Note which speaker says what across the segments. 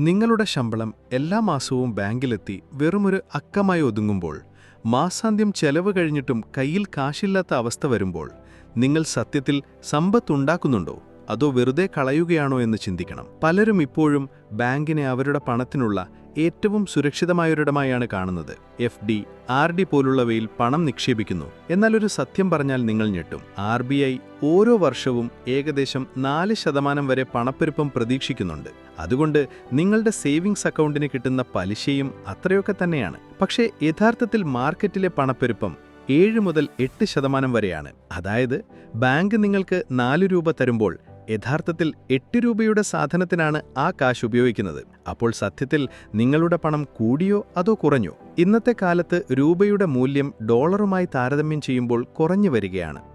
Speaker 1: നിങ്ങളുടെ ശമ്പളം എല്ലാ മാസവും ബാങ്കിലെത്തി വെറുമൊരു അക്കമായി ഒതുങ്ങുമ്പോൾ മാസാന്ത്യം ചെലവ് കഴിഞ്ഞിട്ടും കയ്യിൽ കാശില്ലാത്ത അവസ്ഥ വരുമ്പോൾ നിങ്ങൾ സത്യത്തിൽ സമ്പത്തുണ്ടാക്കുന്നുണ്ടോ അതോ വെറുതെ കളയുകയാണോ എന്ന് ചിന്തിക്കണം. പലരും ഇപ്പോഴും ബാങ്കിനെ അവരുടെ പണത്തിനുള്ള ഏറ്റവും സുരക്ഷിതമായൊരിടമായാണ് കാണുന്നത്. എഫ് ഡി ആർ ഡി പോലുള്ളവയിൽ പണം നിക്ഷേപിക്കുന്നു. എന്നാൽ ഒരു സത്യം പറഞ്ഞാൽ നിങ്ങൾ ഞെട്ടും. ആർ ബി ഐ ഓരോ വർഷവും ഏകദേശം നാല് ശതമാനം വരെ പണപ്പെരുപ്പം പ്രതീക്ഷിക്കുന്നുണ്ട്. അതുകൊണ്ട് നിങ്ങളുടെ സേവിങ്സ് അക്കൗണ്ടിന് കിട്ടുന്ന പലിശയും അത്രയൊക്കെ തന്നെയാണ്. പക്ഷേ യഥാർത്ഥത്തിൽ മാർക്കറ്റിലെ പണപ്പെരുപ്പം ഏഴ് മുതൽ എട്ട് ശതമാനം വരെയാണ്. അതായത് ബാങ്ക് നിങ്ങൾക്ക് നാല് രൂപ തരുമ്പോൾ യഥാർത്ഥത്തിൽ എട്ട് രൂപയുടെ സാധനത്തിനാണ് ആ കാശ് ഉപയോഗിക്കുന്നത്. അപ്പോൾ സത്യത്തിൽ നിങ്ങളുടെ പണം കൂടിയോ അതോ കുറഞ്ഞോ? ഇന്നത്തെ കാലത്ത് രൂപയുടെ മൂല്യം ഡോളറുമായി താരതമ്യം ചെയ്യുമ്പോൾ കുറഞ്ഞു വരികയാണ്.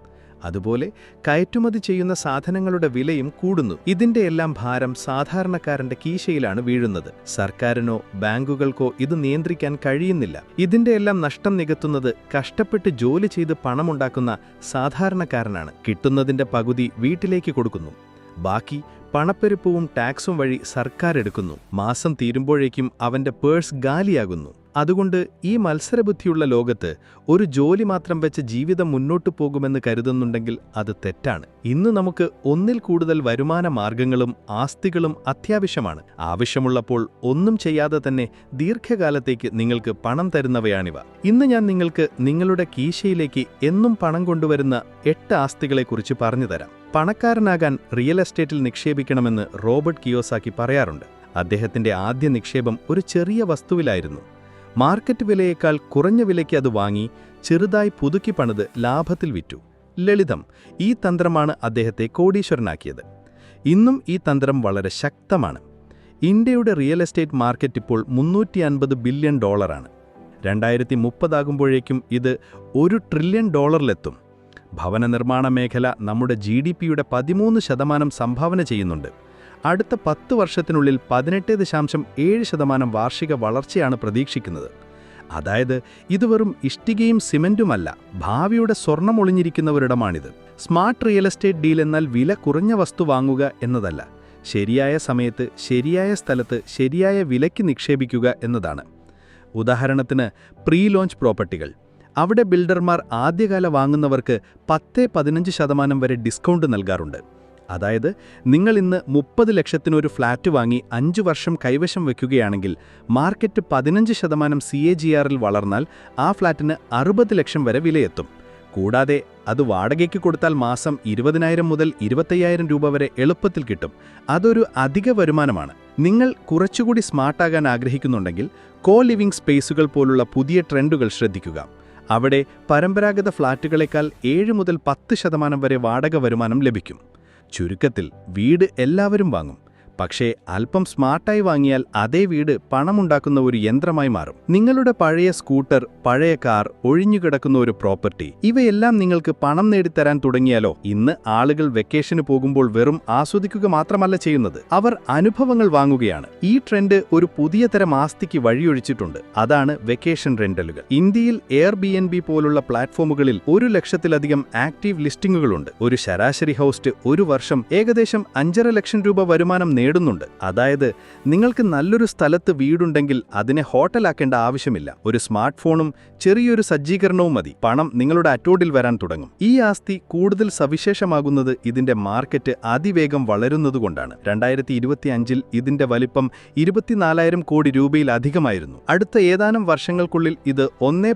Speaker 1: അതുപോലെ കയറ്റുമതി ചെയ്യുന്ന സാധനങ്ങളുടെ വിലയും കൂടുന്നു. ഇതിന്റെ എല്ലാം ഭാരം സാധാരണക്കാരന്റെ കീശയിലാണ് വീഴുന്നത്. സർക്കാരിനോ ബാങ്കുകൾക്കോ ഇത് നിയന്ത്രിക്കാൻ കഴിയുന്നില്ല. ഇതിന്റെ എല്ലാം നഷ്ടം നികത്തുന്നത് കഷ്ടപ്പെട്ട് ജോലി ചെയ്ത് പണമുണ്ടാക്കുന്ന സാധാരണക്കാരനാണ്. കിട്ടുന്നതിന്റെ പകുതി വീട്ടിലേക്ക് കൊടുക്കുന്നു. ബാക്കി പണപ്പെരുപ്പവും ടാക്സും വഴി സർക്കാർ എടുക്കുന്നു. മാസം തീരുമ്പോഴേക്കും അവന്റെ പേഴ്സ് ഗാലിയാകുന്നു. അതുകൊണ്ട് ഈ മത്സരബുദ്ധിയുള്ള ലോകത്ത് ഒരു ജോലി മാത്രം വെച്ച് ജീവിതം മുന്നോട്ടു പോകുമെന്ന് കരുതുന്നുണ്ടെങ്കിൽ അത് തെറ്റാണ്. ഇന്ന് നമുക്ക് ഒന്നിൽ കൂടുതൽ വരുമാന മാർഗങ്ങളും ആസ്തികളും അത്യാവശ്യമാണ്. ആവശ്യമുള്ളപ്പോൾ ഒന്നും ചെയ്യാതെ തന്നെ ദീർഘകാലത്തേക്ക് നിങ്ങൾക്ക് പണം തരുന്നവയാണിവ. ഇന്ന് ഞാൻ നിങ്ങൾക്ക് നിങ്ങളുടെ കീശയിലേക്ക് എന്നും പണം കൊണ്ടുവരുന്ന എട്ട് ആസ്തികളെക്കുറിച്ച് പറഞ്ഞുതരാം. പണക്കാരനാകാൻ റിയൽ എസ്റ്റേറ്റിൽ നിക്ഷേപിക്കണമെന്ന് റോബർട്ട് കിയോസാക്കി പറയാറുണ്ട്. അദ്ദേഹത്തിന്റെ ആദ്യ നിക്ഷേപം ഒരു ചെറിയ വസ്തുവിലായിരുന്നു. മാർക്കറ്റ് വിലയേക്കാൾ കുറഞ്ഞ വിലയ്ക്ക് അത് വാങ്ങി ചെറുതായി പുതുക്കി പണിത് ലാഭത്തിൽ വിറ്റു. ലളിതം ഈ തന്ത്രമാണ് അദ്ദേഹത്തെ കോടീശ്വരനാക്കിയത്. ഇന്നും ഈ തന്ത്രം വളരെ ശക്തമാണ്. ഇന്ത്യയുടെ റിയൽ എസ്റ്റേറ്റ് മാർക്കറ്റ് ഇപ്പോൾ മുന്നൂറ്റി അൻപത് ബില്യൺ ഡോളറാണ്. രണ്ടായിരത്തി മുപ്പതാകുമ്പോഴേക്കും ഇത് ഒരു ട്രില്യൺ ഡോളറിലെത്തും. ഭവന നിർമ്മാണ മേഖല നമ്മുടെ ജി ഡി പിയുടെ പതിമൂന്ന് ശതമാനം സംഭാവന ചെയ്യുന്നുണ്ട്. അടുത്ത പത്ത് വർഷത്തിനുള്ളിൽ പതിനെട്ട് ദശാംശം ഏഴ് ശതമാനം വാർഷിക വളർച്ചയാണ് പ്രതീക്ഷിക്കുന്നത്. അതായത് ഇത് വെറും ഇഷ്ടികയും സിമന്റുമല്ല ഭാവിയുടെ സ്വർണം ഒളിഞ്ഞിരിക്കുന്നവരിടമാണിത്. സ്മാർട്ട് റിയൽ എസ്റ്റേറ്റ് ഡീൽ എന്നാൽ വില കുറഞ്ഞ വസ്തു വാങ്ങുക എന്നതല്ല ശരിയായ സമയത്ത് ശരിയായ സ്ഥലത്ത് ശരിയായ വിലയ്ക്ക് നിക്ഷേപിക്കുക എന്നതാണ്. ഉദാഹരണത്തിന് പ്രീ ലോഞ്ച് പ്രോപ്പർട്ടികൾ. അവിടെ ബിൽഡർമാർ ആദ്യകാല വാങ്ങുന്നവർക്ക് പത്ത് പതിനഞ്ച് ശതമാനം വരെ ഡിസ്കൗണ്ട് നൽകാറുണ്ട്. അതായത് നിങ്ങൾ ഇന്ന് മുപ്പത് ലക്ഷത്തിനൊരു ഫ്ലാറ്റ് വാങ്ങി അഞ്ചു വർഷം കൈവശം വയ്ക്കുകയാണെങ്കിൽ മാർക്കറ്റ് പതിനഞ്ച് ശതമാനം സി എ ജി ആറിൽ വളർന്നാൽ ആ ഫ്ലാറ്റിന് അറുപത് ലക്ഷം വരെ വിലയെത്തും. കൂടാതെ അത് വാടകയ്ക്ക് കൊടുത്താൽ മാസം ഇരുപതിനായിരം മുതൽ ഇരുപത്തയ്യായിരം രൂപ വരെ എളുപ്പത്തിൽ കിട്ടും. അതൊരു അധിക വരുമാനമാണ്. നിങ്ങൾ കുറച്ചുകൂടി സ്മാർട്ടാകാൻ ആഗ്രഹിക്കുന്നുണ്ടെങ്കിൽ കോ ലിവിംഗ് സ്പേസുകൾ പോലുള്ള പുതിയ ട്രെൻഡുകൾ ശ്രദ്ധിക്കുക. അവിടെ പരമ്പരാഗത ഫ്ളാറ്റുകളേക്കാൾ ഏഴ് മുതൽ പത്ത് ശതമാനം വരെ വാടക വരുമാനം ലഭിക്കും. ചുരുക്കത്തിൽ വീട് എല്ലാവരും വാങ്ങും. പക്ഷേ അല്പം സ്മാർട്ടായി വാങ്ങിയാൽ അതേ വീട് പണമുണ്ടാക്കുന്ന ഒരു യന്ത്രമായി മാറും. നിങ്ങളുടെ പഴയ സ്കൂട്ടർ പഴയ കാർ ഒഴിഞ്ഞുകിടക്കുന്ന ഒരു പ്രോപ്പർട്ടി ഇവയെല്ലാം നിങ്ങൾക്ക് പണം നേടിത്തരാൻ തുടങ്ങിയാലോ? ഇന്ന് ആളുകൾ വെക്കേഷന് പോകുമ്പോൾ വെറും ആസ്വദിക്കുക മാത്രമല്ല ചെയ്യുന്നത്. അവർ അനുഭവങ്ങൾ വാങ്ങുകയാണ്. ഈ ട്രെൻഡ് ഒരു പുതിയ തരം ആസ്തിക്ക് വഴിയൊഴിച്ചിട്ടുണ്ട്. അതാണ് വെക്കേഷൻ റെന്റലുകൾ. ഇന്ത്യയിൽ എയർ ബി എൻ ബി പോലുള്ള പ്ലാറ്റ്ഫോമുകളിൽ ഒരു ലക്ഷത്തിലധികം ആക്റ്റീവ് ലിസ്റ്റിംഗുകളുണ്ട്. ഒരു ശരാശരി ഹോസ്റ്റ് ഒരു വർഷം ഏകദേശം അഞ്ചര ലക്ഷം രൂപ വരുമാനം നേടുന്നുണ്ട്. അതായത് നിങ്ങൾക്ക് നല്ലൊരു സ്ഥലത്ത് വീടുണ്ടെങ്കിൽ അതിനെ ഹോട്ടലാക്കേണ്ട ആവശ്യമില്ല. ഒരു സ്മാർട്ട് ഫോണും ചെറിയൊരു സജ്ജീകരണവും മതി. പണം നിങ്ങളുടെ അറ്റോഡിൽ വരാൻ തുടങ്ങും. ഈ ആസ്തി കൂടുതൽ സവിശേഷമാകുന്നത് ഇതിന്റെ മാർക്കറ്റ് അതിവേഗം വളരുന്നതുകൊണ്ടാണ് രണ്ടായിരത്തി ഇരുപത്തിയഞ്ചിൽ ഇതിന്റെ വലിപ്പം ഇരുപത്തിനാലായിരം കോടി രൂപയിലധികമായിരുന്നു അടുത്ത ഏതാനും വർഷങ്ങൾക്കുള്ളിൽ ഇത് ഒന്നേ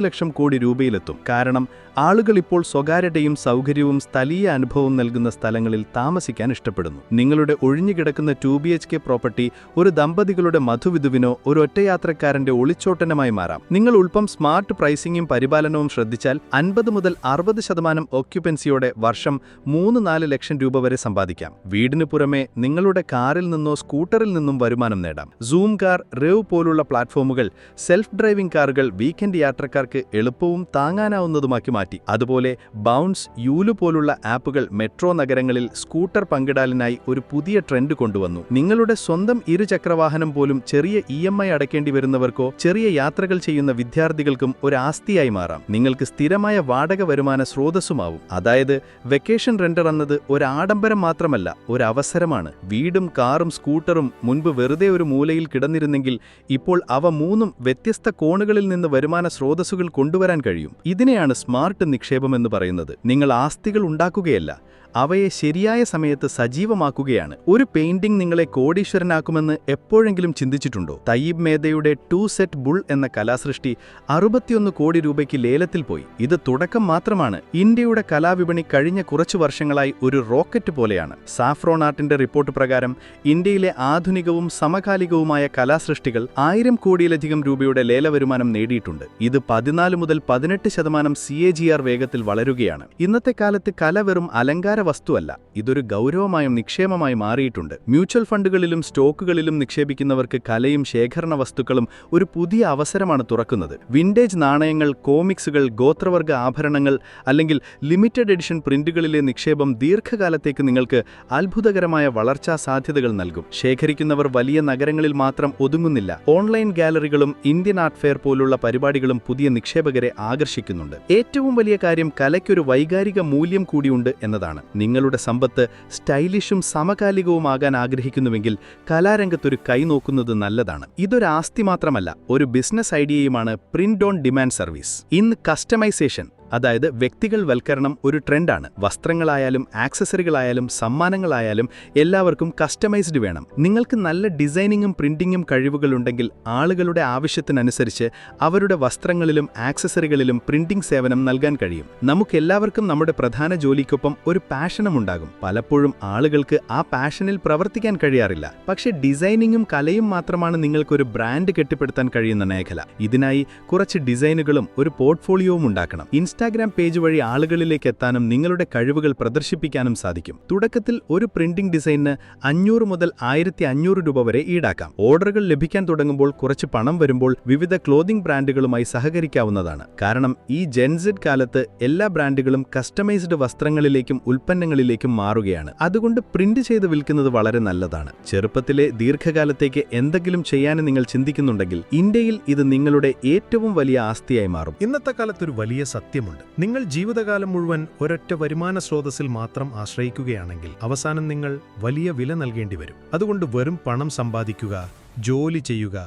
Speaker 1: ലക്ഷം കോടി രൂപയിലെത്തും. കാരണം ആളുകൾ ഇപ്പോൾ സ്വകാര്യതയും സൗകര്യവും സ്ഥലീയ അനുഭവവും നൽകുന്ന സ്ഥലങ്ങളിൽ താമസിക്കാൻ ഇഷ്ടപ്പെടുന്നു. നിങ്ങളുടെ ഒഴിഞ്ഞുകിടക്കുന്ന two B H K property ഒരു ദമ്പതികളുടെ മധുവിധുവിനോ ഒരു ഒറ്റയാത്രക്കാരന്റെ ഒളിച്ചോട്ടനമായി മാറാം. നിങ്ങൾ ഉൾപ്പം സ്മാർട്ട് പ്രൈസിംഗും പരിപാലനവും ശ്രദ്ധിച്ചാൽ അൻപത് മുതൽ അറുപത് ശതമാനം ഓക്യുപ്പൻസിയോടെ വർഷം മൂന്ന് നാല് ലക്ഷം രൂപ വരെ സമ്പാദിക്കാം. വീടിനു പുറമെ നിങ്ങളുടെ കാറിൽ നിന്നോ സ്കൂട്ടറിൽ നിന്നും വരുമാനം നേടാം. സൂം കാർ റേവ് പോലുള്ള പ്ലാറ്റ്ഫോമുകൾ സെൽഫ് ഡ്രൈവിംഗ് കാറുകൾ വീക്കെൻഡ് യാത്രക്കാർക്ക് എളുപ്പവും താങ്ങാനാവുന്നതുമാക്കി മാറ്റി. അതുപോലെ ബൗൺസ് യൂലു പോലുള്ള ആപ്പുകൾ മെട്രോ നഗരങ്ങളിൽ സ്കൂട്ടർ പങ്കിടാലിനായി ഒരു പുതിയ ട്രെൻഡ് ട്രെൻഡ് കൊണ്ടുവന്നു. നിങ്ങളുടെ സ്വന്തം ഇരുചക്രവാഹനം പോലും ചെറിയ ഇ എം ഐ അടയ്ക്കേണ്ടി വരുന്നവർക്കോ ചെറിയ യാത്രകൾ ചെയ്യുന്ന വിദ്യാർത്ഥികൾക്കും ഒരു ആസ്തിയായി മാറാം. നിങ്ങൾക്ക് സ്ഥിരമായ വാടക വരുമാന സ്രോതസ്സുമാവും. അതായത് വെക്കേഷൻ റെന്റർ എന്നത് ഒരു ആഡംബരം മാത്രമല്ല ഒരു അവസരമാണ്. വീടും കാറും സ്കൂട്ടറും മുൻപ് വെറുതെ ഒരു മൂലയിൽ കിടന്നിരുന്നെങ്കിൽ ഇപ്പോൾ അവ മൂന്നും വ്യത്യസ്ത കോണുകളിൽ നിന്ന് വരുമാന സ്രോതസ്സുകൾ കൊണ്ടുവരാൻ കഴിയും. ഇതിനെയാണ് സ്മാർട്ട് നിക്ഷേപം എന്ന് പറയുന്നത്. നിങ്ങൾ ആസ്തികൾ ഉണ്ടാക്കുകയല്ല അവയെ ശരിയായ സമയത്ത് സജീവമാക്കുകയാണ്. ഒരു പെയിന്റിംഗ് നിങ്ങളെ കോടീശ്വരനാക്കുമെന്ന് എപ്പോഴെങ്കിലും ചിന്തിച്ചിട്ടുണ്ടോ? തയ്യീബ് മേധയുടെ ടു സെറ്റ് ബുൾ എന്ന കലാസൃഷ്ടി അറുപത്തിയൊന്ന് കോടി രൂപയ്ക്ക് ലേലത്തിൽ പോയി. ഇത് തുടക്കം മാത്രമാണ്. ഇന്ത്യയുടെ കലാവിപണി കഴിഞ്ഞ കുറച്ചു വർഷങ്ങളായി ഒരു റോക്കറ്റ് പോലെയാണ്. സാഫ്രോൺ ആർട്ടിന്റെ റിപ്പോർട്ട് പ്രകാരം ഇന്ത്യയിലെ ആധുനികവും സമകാലികവുമായ കലാസൃഷ്ടികൾ ആയിരം കോടിയിലധികം രൂപയുടെ ലേലവരുമാനം നേടിയിട്ടുണ്ട്. ഇത് പതിനാല് മുതൽ പതിനെട്ട് ശതമാനം സി വേഗത്തിൽ വളരുകയാണ്. ഇന്നത്തെ കാലത്ത് കല വെറും അലങ്കാര വസ്തുവല്ല ഇതൊരു ഗൗരവമായും നിക്ഷേപമായി മാറിയിട്ടുണ്ട്. മ്യൂച്വൽ ഫണ്ടുകളിലും സ്റ്റോക്കുകളിലും നിക്ഷേപിക്കുന്നവർക്ക് കലയും ശേഖരണ വസ്തുക്കളും ഒരു പുതിയ അവസരമാണ് തുറക്കുന്നത്. വിന്റേജ് നാണയങ്ങൾ കോമിക്സുകൾ ഗോത്രവർഗ ആഭരണങ്ങൾ അല്ലെങ്കിൽ ലിമിറ്റഡ് എഡിഷൻ പ്രിന്റുകളിലെ നിക്ഷേപം ദീർഘകാലത്തേക്ക് നിങ്ങൾക്ക് അത്ഭുതകരമായ വളർച്ചാ സാധ്യതകൾ നൽകും. ശേഖരിക്കുന്നവർ വലിയ നഗരങ്ങളിൽ മാത്രം ഒതുങ്ങുന്നില്ല. ഓൺലൈൻ ഗാലറികളും ഇന്ത്യൻ ആർട്ട് ഫെയർ പോലുള്ള പരിപാടികളും പുതിയ നിക്ഷേപകരെ ആകർഷിക്കുന്നുണ്ട്. ഏറ്റവും വലിയ കാര്യം കലയ്ക്കൊരു വൈകാരിക മൂല്യം കൂടിയുണ്ട് എന്നതാണ്. നിങ്ങളുടെ സമ്പത്ത് സ്റ്റൈലിഷും സമകാലികവുമാകാൻ ആഗ്രഹിക്കുന്നുവെങ്കിൽ കലാരംഗത്തൊരു കൈ നോക്കുന്നത് നല്ലതാണ്. ഇതൊരു ആസ്തി മാത്രമല്ല ഒരു business ഐഡിയയുമാണ് print on demand service. In customisation അതായത് വ്യക്തികൾ വൽക്കരണം ഒരു ട്രെൻഡാണ്. വസ്ത്രങ്ങളായാലും ആക്സസറികളായാലും സമ്മാനങ്ങളായാലും എല്ലാവർക്കും കസ്റ്റമൈസ്ഡ് വേണം. നിങ്ങൾക്ക് നല്ല ഡിസൈനിങ്ങും പ്രിന്റിങ്ങും കഴിവുകളുണ്ടെങ്കിൽ ആളുകളുടെ ആവശ്യത്തിനനുസരിച്ച് അവരുടെ വസ്ത്രങ്ങളിലും ആക്സസറികളിലും പ്രിന്റിംഗ് സേവനം നൽകാൻ കഴിയും. നമുക്കെല്ലാവർക്കും നമ്മുടെ പ്രധാന ജോലിക്കൊപ്പം ഒരു പാഷനും ഉണ്ടാകും. പലപ്പോഴും ആളുകൾക്ക് ആ പാഷനിൽ പ്രവർത്തിക്കാൻ കഴിയാറില്ല. പക്ഷേ ഡിസൈനിങ്ങും കലയും മാത്രമാണ് നിങ്ങൾക്കൊരു ബ്രാൻഡ് കെട്ടിപ്പടുത്താൻ കഴിയുന്ന മേഖല. ഇതിനായി കുറച്ച് ഡിസൈനുകളും ഒരു പോർട്ട്ഫോളിയോവും ഉണ്ടാക്കണം. ഇൻസ്റ്റാഗ്രാം പേജ് വഴി ആളുകളിലേക്ക് എത്താനും നിങ്ങളുടെ കഴിവുകൾ പ്രദർശിപ്പിക്കാനും സാധിക്കും. തുടക്കത്തിൽ ഒരു പ്രിന്റിംഗ് ഡിസൈനിന് അഞ്ഞൂറ് മുതൽ ആയിരത്തി അഞ്ഞൂറ് രൂപ വരെ ഈടാക്കാം. ഓർഡറുകൾ ലഭിക്കാൻ തുടങ്ങുമ്പോൾ കുറച്ച് പണം വരുമ്പോൾ വിവിധ ക്ലോതിംഗ് ബ്രാൻഡുകളുമായി സഹകരിക്കാവുന്നതാണ്. കാരണം ഈ ജെൻസിഡ് കാലത്ത് എല്ലാ ബ്രാൻഡുകളും കസ്റ്റമൈസ്ഡ് വസ്ത്രങ്ങളിലേക്കും ഉൽപ്പന്നങ്ങളിലേക്കും മാറുകയാണ്. അതുകൊണ്ട് പ്രിന്റ് ചെയ്ത് വിൽക്കുന്നത് വളരെ നല്ലതാണ്. ചെറുപ്പത്തിലെ ദീർഘകാലത്തേക്ക് എന്തെങ്കിലും ചെയ്യാൻ നിങ്ങൾ ചിന്തിക്കുന്നുണ്ടെങ്കിൽ ഇന്ത്യയിൽ ഇത് നിങ്ങളുടെ ഏറ്റവും വലിയ ആസ്തിയായി മാറും.
Speaker 2: ഇന്നത്തെ കാലത്തൊരു വലിയ സത്യമുണ്ട് നിങ്ങൾ ജീവിതകാലം മുഴുവൻ ഒരൊറ്റ വരുമാന സ്രോതസ്സിൽ മാത്രം ആശ്രയിക്കുകയാണെങ്കിൽ അവസാനം നിങ്ങൾ വലിയ വില നൽകേണ്ടി വരും. അതുകൊണ്ട് വെറും പണം സമ്പാദിക്കുക ജോലി ചെയ്യുക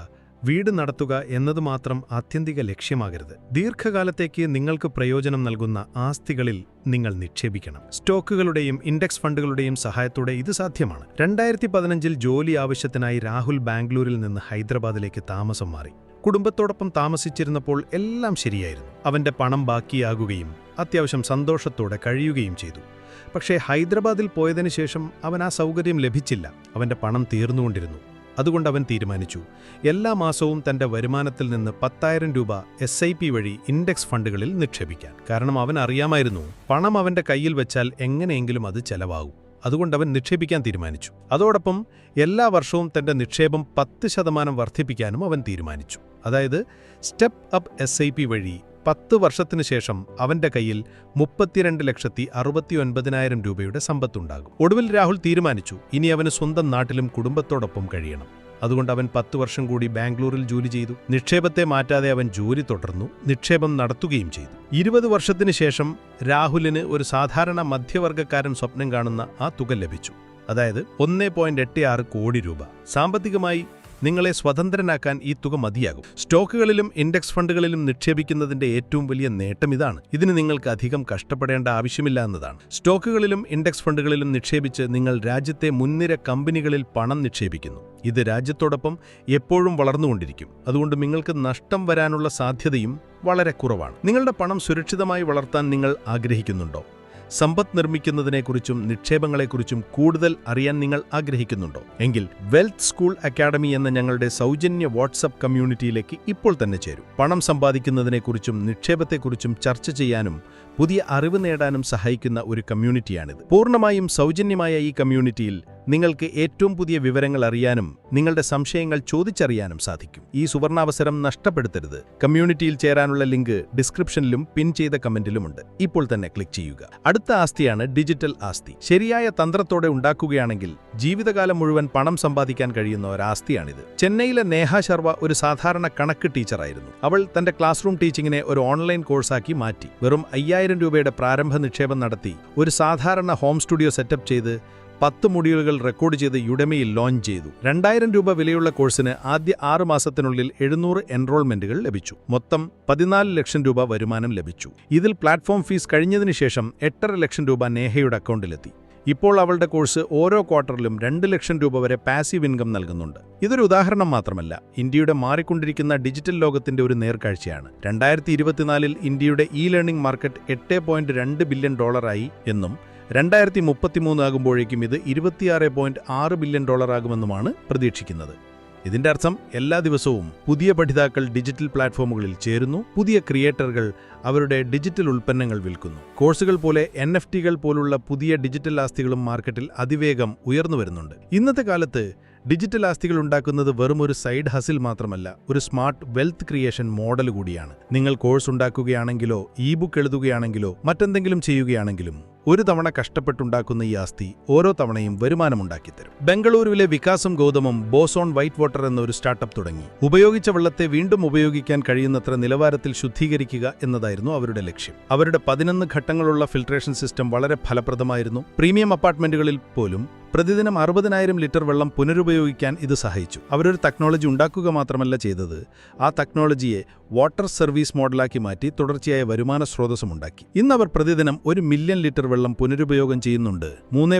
Speaker 2: വീട് നടത്തുക എന്നത് മാത്രം ആത്യന്തിക ലക്ഷ്യമാകരുത്. ദീർഘകാലത്തേക്ക് നിങ്ങൾക്ക് പ്രയോജനം നൽകുന്ന ആസ്തികളിൽ നിങ്ങൾ നിക്ഷേപിക്കണം. സ്റ്റോക്കുകളുടെയും ഇൻഡെക്സ് ഫണ്ടുകളുടെയും സഹായത്തോടെ ഇത് സാധ്യമാണ്. രണ്ടായിരത്തി പതിനഞ്ചിൽ ജോലി ആവശ്യത്തിനായി രാഹുൽ ബാംഗ്ലൂരിൽ നിന്ന് ഹൈദരാബാദിലേക്ക് താമസം മാറി. കുടുംബത്തോടൊപ്പം താമസിച്ചിരുന്നപ്പോൾ എല്ലാം ശരിയായിരുന്നു. അവന്റെ പണം ബാക്കിയാകുകയും അത്യാവശ്യം സന്തോഷത്തോടെ കഴിയുകയും ചെയ്തു. പക്ഷേ ഹൈദരാബാദിൽ പോയതിനു ശേഷം അവൻ ആ സൗകര്യം ലഭിച്ചില്ല. അവന്റെ പണം തീർന്നുകൊണ്ടിരുന്നു. അതുകൊണ്ട് അവൻ തീരുമാനിച്ചു. എല്ലാ മാസവും തന്റെ വരുമാനത്തിൽ നിന്ന് പത്തായിരം രൂപ എസ് ഐ പി വഴി ഇൻഡെക്സ് ഫണ്ടുകളിൽ നിക്ഷേപിക്കാൻ. കാരണം അവൻ അറിയാമായിരുന്നു പണം അവന്റെ കയ്യിൽ വെച്ചാൽ എങ്ങനെയെങ്കിലും അത് ചെലവാകും. അതുകൊണ്ട് അവൻ നിക്ഷേപിക്കാൻ തീരുമാനിച്ചു. അതോടൊപ്പം എല്ലാ വർഷവും തന്റെ നിക്ഷേപം പത്ത് ശതമാനം വർദ്ധിപ്പിക്കാനും അവൻ തീരുമാനിച്ചു. അതായത് step up S I P വഴി പത്ത് വർഷത്തിനു ശേഷം അവന്റെ കയ്യിൽ മുപ്പത്തിരണ്ട് ലക്ഷത്തി അറുപത്തി ഒൻപതിനായിരം രൂപയുടെ സമ്പത്തുണ്ടാകും. ഒടുവിൽ രാഹുൽ തീരുമാനിച്ചു ഇനി അവന് സ്വന്തം നാട്ടിലും കുടുംബത്തോടൊപ്പം കഴിയണം. അതുകൊണ്ട് അവൻ പത്തു വർഷം കൂടി ബാംഗ്ലൂരിൽ ജോലി ചെയ്തു. നിക്ഷേപത്തെ മാറ്റാതെ അവൻ ജോലി തുടർന്നു നിക്ഷേപം നടത്തുകയും ചെയ്തു. ഇരുപത് വർഷത്തിന് ശേഷം രാഹുലിന് ഒരു സാധാരണ മധ്യവർഗക്കാരൻ സ്വപ്നം കാണുന്ന ആ തുക ലഭിച്ചു. അതായത് ഒന്നേ കോടി രൂപ. സാമ്പത്തികമായി നിങ്ങളെ സ്വതന്ത്രനാക്കാൻ ഈ തുക മതിയാകും. സ്റ്റോക്കുകളിലും ഇൻഡെക്സ് ഫണ്ടുകളിലും നിക്ഷേപിക്കുന്നതിന്റെ ഏറ്റവും വലിയ നേട്ടം ഇതാണ്. ഇതിന് നിങ്ങൾക്ക് അധികം കഷ്ടപ്പെടേണ്ട ആവശ്യമില്ല എന്നതാണ്. സ്റ്റോക്കുകളിലും ഇൻഡെക്സ് ഫണ്ടുകളിലും നിക്ഷേപിച്ച് നിങ്ങൾ രാജ്യത്തെ മുൻനിര കമ്പനികളിൽ പണം നിക്ഷേപിക്കുന്നു. ഇത് രാജ്യത്തോടൊപ്പം എപ്പോഴും വളർന്നുകൊണ്ടിരിക്കും. അതുകൊണ്ട് നിങ്ങൾക്ക് നഷ്ടം വരാനുള്ള സാധ്യതയും വളരെ കുറവാണ്. നിങ്ങളുടെ പണം സുരക്ഷിതമായി വളർത്താൻ നിങ്ങൾ ആഗ്രഹിക്കുന്നുണ്ടോ? സമ്പത്ത് നിർമ്മിക്കുന്നതിനെക്കുറിച്ചും നിക്ഷേപങ്ങളെക്കുറിച്ചും കൂടുതൽ അറിയാൻ നിങ്ങൾ ആഗ്രഹിക്കുന്നുണ്ടോ? എങ്കിൽ വെൽത്ത് സ്കൂൾ അക്കാഡമി എന്ന ഞങ്ങളുടെ സൗജന്യ വാട്സപ്പ് കമ്മ്യൂണിറ്റിയിലേക്ക് ഇപ്പോൾ തന്നെ ചേരൂ. പണം സമ്പാദിക്കുന്നതിനെക്കുറിച്ചും നിക്ഷേപത്തെക്കുറിച്ചും ചർച്ച ചെയ്യാനും
Speaker 1: പുതിയ അറിവ് നേടാനും സഹായിക്കുന്ന ഒരു കമ്മ്യൂണിറ്റിയാണിത്. പൂർണമായും സൗജന്യമായ ഈ കമ്മ്യൂണിറ്റിയിൽ നിങ്ങൾക്ക് ഏറ്റവും പുതിയ വിവരങ്ങൾ അറിയാനും നിങ്ങളുടെ സംശയങ്ങൾ ചോദിച്ചറിയാനും സാധിക്കും. ഈ സുവർണാവസരം നഷ്ടപ്പെടുത്തരുത്. കമ്മ്യൂണിറ്റിയിൽ ചേരാനുള്ള ലിങ്ക് ഡിസ്ക്രിപ്ഷനിലും പിൻ ചെയ്ത കമന്റിലുമുണ്ട്. ഇപ്പോൾ തന്നെ ക്ലിക്ക് ചെയ്യുക. അടുത്ത ആസ്തിയാണ് ഡിജിറ്റൽ ആസ്തി. ശരിയായ തന്ത്രത്തോടെ ഉണ്ടാക്കുകയാണെങ്കിൽ ജീവിതകാലം മുഴുവൻ പണം സമ്പാദിക്കാൻ കഴിയുന്ന ഒരാസ്തിയാണിത്. ചെന്നൈയിലെ നേഹ ശർവ ഒരു സാധാരണ കണക്ക് ടീച്ചറായിരുന്നു. അവൾ തന്റെ ക്ലാസ് റൂം ടീച്ചിങ്ങിനെ ഒരു ഓൺലൈൻ കോഴ്സാക്കി മാറ്റി. വെറും അയ്യായിരം രൂപയുടെ പ്രാരംഭ നിക്ഷേപം നടത്തി ഒരു സാധാരണ ഹോം സ്റ്റുഡിയോ സെറ്റപ്പ് ചെയ്ത് പത്ത് മൊഡ്യൂളുകൾ റെക്കോർഡ് ചെയ്ത് യുഡമിയിൽ ലോഞ്ച് ചെയ്തു. രണ്ടായിരം രൂപ വിലയുള്ള കോഴ്സിന് ആദ്യ ആറ് മാസത്തിനുള്ളിൽ എഴുന്നൂറ് എൻറോൾമെന്റുകൾ ലഭിച്ചു. മൊത്തം പതിനാല് ലക്ഷം രൂപ വരുമാനം ലഭിച്ചു. ഇതിൽ പ്ലാറ്റ്ഫോം ഫീസ് കഴിഞ്ഞതിന് ശേഷം എട്ടര ലക്ഷം രൂപ നേഹയുടെ അക്കൗണ്ടിലെത്തി. ഇപ്പോൾ അവളുടെ കോഴ്സ് ഓരോ ക്വാർട്ടറിലും രണ്ട് ലക്ഷം രൂപ വരെ പാസീവ് ഇൻകം നൽകുന്നുണ്ട്. ഇതൊരു ഉദാഹരണം മാത്രമല്ല ഇന്ത്യയുടെ മാറിക്കൊണ്ടിരിക്കുന്ന ഡിജിറ്റൽ ലോകത്തിന്റെ ഒരു നേർക്കാഴ്ചയാണ്. രണ്ടായിരത്തി ഇരുപത്തിനാലിൽ ഇന്ത്യയുടെ ഇ ലേണിംഗ് മാർക്കറ്റ് എട്ട് ബില്യൺ ഡോളറായി എന്നും രണ്ടായിരത്തി ആകുമ്പോഴേക്കും ഇത് ഇരുപത്തിയാറ് പോയിന്റ് ആറ് ബില്യൺ ഡോളറാകുമെന്നുമാണ് പ്രതീക്ഷിക്കുന്നത്. ഇതിന്റെ അർത്ഥം എല്ലാ ദിവസവും പുതിയ പഠിതാക്കൾ ഡിജിറ്റൽ പ്ലാറ്റ്ഫോമുകളിൽ ചേരുന്നു പുതിയ ക്രിയേറ്ററുകൾ അവരുടെ ഡിജിറ്റൽ ഉൽപ്പന്നങ്ങൾ വിൽക്കുന്നു. കോഴ്സുകൾ പോലെ എൻ എഫ് ടികൾ പോലുള്ള പുതിയ ഡിജിറ്റൽ ആസ്തികളും മാർക്കറ്റിൽ അതിവേഗം ഉയർന്നു വരുന്നുണ്ട്. ഇന്നത്തെ കാലത്ത് ഡിജിറ്റൽ ആസ്തികൾ ഉണ്ടാക്കുന്നത് വെറും ഒരു സൈഡ് ഹസിൽ മാത്രമല്ല ഒരു സ്മാർട്ട് വെൽത്ത് ക്രിയേഷൻ മോഡൽ കൂടിയാണ്. നിങ്ങൾ കോഴ്സ് ഉണ്ടാക്കുകയാണെങ്കിലോ ഇ ബുക്ക് എഴുതുകയാണെങ്കിലോ മറ്റെന്തെങ്കിലും ചെയ്യുകയാണെങ്കിലും ഒരു തവണ കഷ്ടപ്പെട്ടുണ്ടാക്കുന്ന ഈ ആസ്തി ഓരോ തവണയും വരുമാനമുണ്ടാക്കിത്തരും. ബംഗളൂരുവിലെ വികാസം ഗൗതമം ബോസോൺ വൈറ്റ് വാട്ടർ എന്നൊരു സ്റ്റാർട്ടപ്പ് തുടങ്ങി. ഉപയോഗിച്ച വെള്ളത്തെ വീണ്ടും ഉപയോഗിക്കാൻ കഴിയുന്നത്ര നിലവാരത്തിൽ ശുദ്ധീകരിക്കുക എന്നതായിരുന്നു അവരുടെ ലക്ഷ്യം. അവരുടെ പതിനൊന്ന് ഘട്ടങ്ങളുള്ള ഫിൽട്രേഷൻ സിസ്റ്റം വളരെ ഫലപ്രദമായിരുന്നു. പ്രീമിയം അപ്പാർട്ട്മെന്റുകളിൽ പോലും പ്രതിദിനം അറുപതിനായിരം ലിറ്റർ വെള്ളം പുനരുപയോഗിക്കാൻ ഇത് സഹായിച്ചു. അവരൊരു ടെക്നോളജി ഉണ്ടാക്കുക മാത്രമല്ല ചെയ്തത്. ആ ടെക്നോളജിയെ വാട്ടർ സർവീസ് മോഡലാക്കി മാറ്റി തുടർച്ചയായ വരുമാന സ്രോതസ്സുമുണ്ടാക്കി അവർ പ്രതിദിനം ഒരു മില്യൺ ലിറ്റർ വെള്ളം പുനരുപയോഗം ചെയ്യുന്നുണ്ട്. മൂന്ന്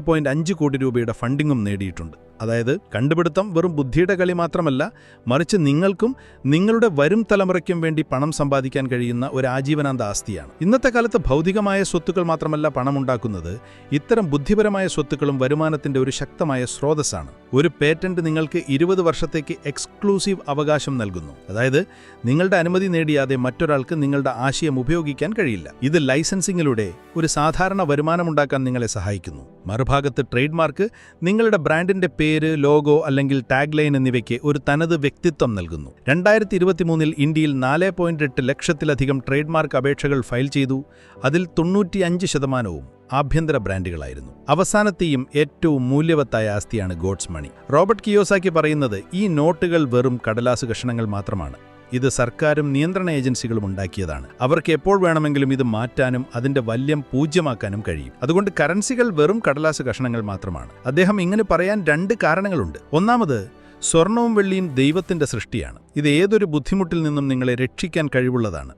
Speaker 1: കോടി രൂപയുടെ ഫണ്ടിങ്ങും നേടിയിട്ടുണ്ട്. അതായത് കണ്ടുപിടുത്തം വെറും ബുദ്ധിയുടെ കളി മാത്രമല്ല മറിച്ച് നിങ്ങൾക്കും നിങ്ങളുടെ വരും തലമുറയ്ക്കും വേണ്ടി പണം സമ്പാദിക്കാൻ കഴിയുന്ന ഒരു ആജീവനാന്ത ആസ്തിയാണ്. ഇന്നത്തെ കാലത്ത് ഭൗതികമായ സ്വത്തുക്കൾ മാത്രമല്ല പണമുണ്ടാക്കുന്നത് ഇത്തരം ബുദ്ധിപരമായ സ്വത്തുക്കളും വരുമാനത്തിന്റെ ഒരു ശക്തമായ സ്രോതസ്സാണ്. ഒരു പേറ്റന്റ് നിങ്ങൾക്ക് ഇരുപത് വർഷത്തേക്ക് എക്സ്ക്ലൂസീവ് അവകാശം നൽകുന്നു. അതായത് നിങ്ങളുടെ അനുമതി നേടിയാതെ മറ്റൊരാൾക്ക് നിങ്ങളുടെ ആശയം ഉപയോഗിക്കാൻ കഴിയില്ല. ഇത് ലൈസൻസിങ്ങിലൂടെ ഒരു സാധാരണ വരുമാനമുണ്ടാക്കാൻ നിങ്ങളെ സഹായിക്കുന്നു. മറുഭാഗത്ത് ട്രേഡ് മാർക്ക് നിങ്ങളുടെ ബ്രാൻഡിന്റെ പേര് ലോഗോ അല്ലെങ്കിൽ ടാഗ് ലൈൻ എന്നിവയ്ക്ക് ഒരു തനത് വ്യക്തിത്വം നൽകുന്നു. രണ്ടായിരത്തി ഇരുപത്തിമൂന്നിൽ ഇന്ത്യയിൽ നാല് പോയിന്റ് എട്ട് ലക്ഷത്തിലധികം ട്രേഡ് മാർക്ക് അപേക്ഷകൾ ഫയൽ ചെയ്തു. അതിൽ തൊണ്ണൂറ്റിയഞ്ച് ശതമാനവും ആഭ്യന്തര ബ്രാൻഡുകളായിരുന്നു. അവസാനത്തെയും ഏറ്റവും മൂല്യവത്തായ ആസ്തിയാണ് ഗോഡ്സ് മണി റോബർട്ട് കിയോസാക്കി പറയുന്നത് ഈ നോട്ടുകൾ വെറും കടലാസ് കഷണങ്ങൾ മാത്രമാണ്. ഇത് സർക്കാരും നിയന്ത്രണ ഏജൻസികളും ഉണ്ടാക്കിയതാണ്. അവർക്ക് എപ്പോൾ വേണമെങ്കിലും ഇത് മാറ്റാനും അതിന്റെ വല്യം പൂജ്യമാക്കാനും കഴിയും. അതുകൊണ്ട് കറൻസികൾ വെറും കടലാസ് കഷണങ്ങൾ മാത്രമാണ്. അദ്ദേഹം ഇങ്ങനെ പറയാൻ രണ്ട് കാരണങ്ങളുണ്ട്. ഒന്നാമത് സ്വർണവും വെള്ളിയും ദൈവത്തിന്റെ സൃഷ്ടിയാണ്. ഇത് ഏതൊരു ബുദ്ധിമുട്ടിൽ നിന്നും നിങ്ങളെ രക്ഷിക്കാൻ കഴിവുള്ളതാണ്.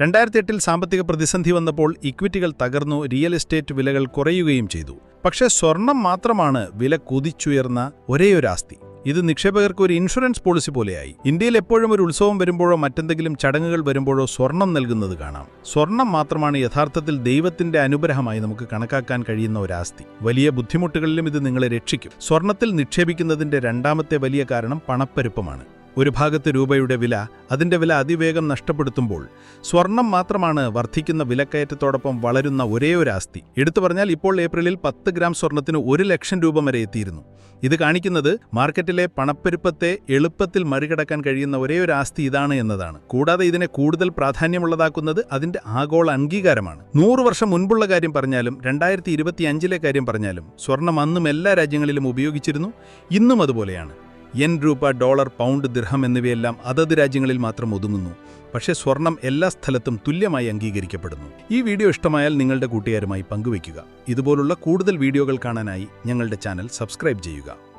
Speaker 1: രണ്ടായിരത്തി എട്ടിൽ സാമ്പത്തിക പ്രതിസന്ധി വന്നപ്പോൾ ഇക്വിറ്റികൾ തകർന്നു റിയൽ എസ്റ്റേറ്റ് വിലകൾ കുറയുകയും ചെയ്തു. പക്ഷേ സ്വർണം മാത്രമാണ് വില കുതിച്ചുയർന്ന ഒരേയൊരു ആസ്തി ഇത് നിക്ഷേപകർക്ക് ഒരു ഇൻഷുറൻസ് പോളിസി പോലെയായി. ഇന്ത്യയിൽ എപ്പോഴും ഒരു ഉത്സവം വരുമ്പോഴോ മറ്റെന്തെങ്കിലും ചടങ്ങുകൾ വരുമ്പോഴോ സ്വർണം നൽകുന്നത് കാണാം. സ്വർണം മാത്രമാണ് യഥാർത്ഥത്തിൽ ദൈവത്തിന്റെ അനുഗ്രഹമായി നമുക്ക് കണക്കാക്കാൻ കഴിയുന്ന ഒരു ആസ്തി വലിയ ബുദ്ധിമുട്ടുകളിലും ഇത് നിങ്ങളെ രക്ഷിക്കും. സ്വർണത്തിൽ നിക്ഷേപിക്കുന്നതിന്റെ രണ്ടാമത്തെ വലിയ കാരണം പണപ്പെരുപ്പമാണ്. ഒരു ഭാഗത്ത് രൂപയുടെ വില അതിന്റെ വില അതിവേഗം നഷ്ടപ്പെടുത്തുമ്പോൾ സ്വർണം മാത്രമാണ് വർദ്ധിക്കുന്ന വിലക്കയറ്റത്തോടൊപ്പം വളരുന്ന ഒരേ ഒരു ആസ്തി. എടുത്തു പറഞ്ഞാൽ ഇപ്പോൾ ഏപ്രിലിൽ പത്ത് ഗ്രാം സ്വർണത്തിന് ഒരു ലക്ഷം രൂപ വരെ എത്തിയിരുന്നു. ഇത് കാണിക്കുന്നത് മാർക്കറ്റിലെ പണപ്പെരുപ്പത്തെ എളുപ്പത്തിൽ മറികടക്കാൻ കഴിയുന്ന ഒരേ ഒരു ആസ്തി ഇതാണ് എന്നതാണ്. കൂടാതെ ഇതിനെ കൂടുതൽ പ്രാധാന്യമുള്ളതാക്കുന്നത് അതിന്റെ ആഗോള അംഗീകാരമാണ്. നൂറ് വർഷം മുൻപുള്ള കാര്യം പറഞ്ഞാലും രണ്ടായിരത്തി ഇരുപത്തിയഞ്ചിലെ കാര്യം പറഞ്ഞാലും സ്വർണം അന്നും എല്ലാ രാജ്യങ്ങളിലും ഉപയോഗിച്ചിരുന്നു ഇന്നും അതുപോലെയാണ്. യെൻ രൂപ ഡോളർ പൗണ്ട് ദിർഹം എന്നിവയെല്ലാം അതത് രാജ്യങ്ങളിൽ മാത്രം ഒതുങ്ങുന്നു. പക്ഷേ സ്വർണം എല്ലാ സ്ഥലത്തും തുല്യമായി അംഗീകരിക്കപ്പെടുന്നു. ഈ വീഡിയോ ഇഷ്ടമായാൽ നിങ്ങളുടെ കൂട്ടുകാരുമായി പങ്കുവയ്ക്കുക. ഇതുപോലുള്ള കൂടുതൽ വീഡിയോകൾ കാണാനായി ഞങ്ങളുടെ ചാനൽ സബ്സ്ക്രൈബ് ചെയ്യുക.